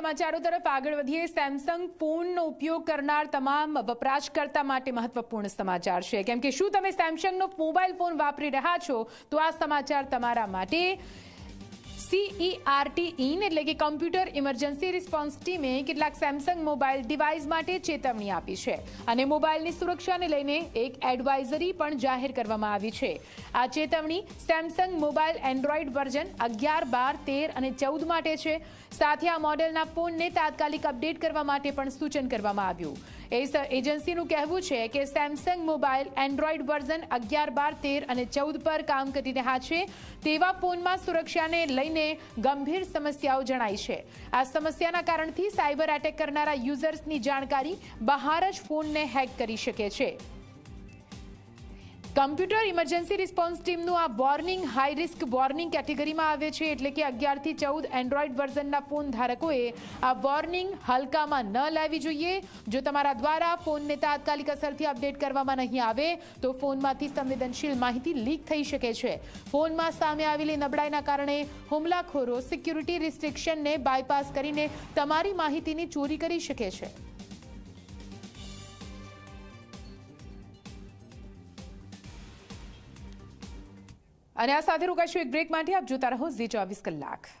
સમાચારો તરફ આગળ વધીએ. સેમસંગ ફોનનો ઉપયોગ કરનાર તમામ વપરાશકર્તા માટે મહત્વપૂર્ણ સમાચાર છે. કેમ કે શું તમે સેમસંગનો મોબાઈલ ફોન વાપરી રહ્યા છો, તો આ સમાચાર તમારા માટે સીઈઆરટી ઇન એટલે કે કમ્પ્યુટર ઇમરજન્સી રિસ્પોન્સ ટીમે કેટલાક સેમસંગ મોબાઈલ ડિવાઇસ માટે ચેતવણી આપી છે. અને મોબાઈલની સુરક્ષાને લઈને એક એડવાઇઝરી પણ જાહેર કરવામાં આવી છે. આ ચેતવણી સેમસંગ મોબાઈલ એન્ડ્રોઈડ વર્ઝન અગિયાર, બાર, તેર અને ચૌદ માટે છે. સાથે આ મોડેલના ફોનને તાત્કાલિક અપડેટ કરવા માટે પણ સૂચન કરવામાં આવ્યું. એ એજન્સીનું કહેવું છે કે સેમસંગ મોબાઈલ એન્ડ્રોઈડ વર્ઝન અગિયાર, બાર, તેર અને ચૌદ પર કામ કરી રહ્યા છે. તેવા ફોનમાં સુરક્ષાને લઈને ગંભીર સમસ્યાઓ જણાઈ છે. આ સમસ્યાના કારણથી સાયબર એટેક કરનારા યુઝર્સની જાણકારી બહાર જ ફોનને હેક કરી શકે છે. કમ્પ્યુટર ઇમરજન્સી રિસ્પોન્સ ટીમનું આ વોર્નિંગ હાઈ રિસ્ક વોર્નિંગ કેટેગરીમાં આવે છે એટલે કે અગિયારથી ચૌદ એન્ડ્રોઈડ વર્ઝનના ફોન ધારકોએ આ વોર્નિંગ હલકામાં ન લેવી જોઈએ. જો તમારા દ્વારા ફોનને તાત્કાલિક અસરથી અપડેટ કરવામાં નહીં આવે, તો ફોનમાંથી સંવેદનશીલ માહિતી લીક થઈ શકે છે. ફોનમાં સામે આવેલી નબળાઈના કારણે હુમલાખોરો સિક્યુરિટી રિસ્ટ્રિક્શનને બાયપાસ કરીને તમારી માહિતીની ચોરી કરી શકે છે. અને આ સાથે રોકાશું એક બ્રેક માટે. આપ જોતા રહો ઝી ચોવીસ કલાક.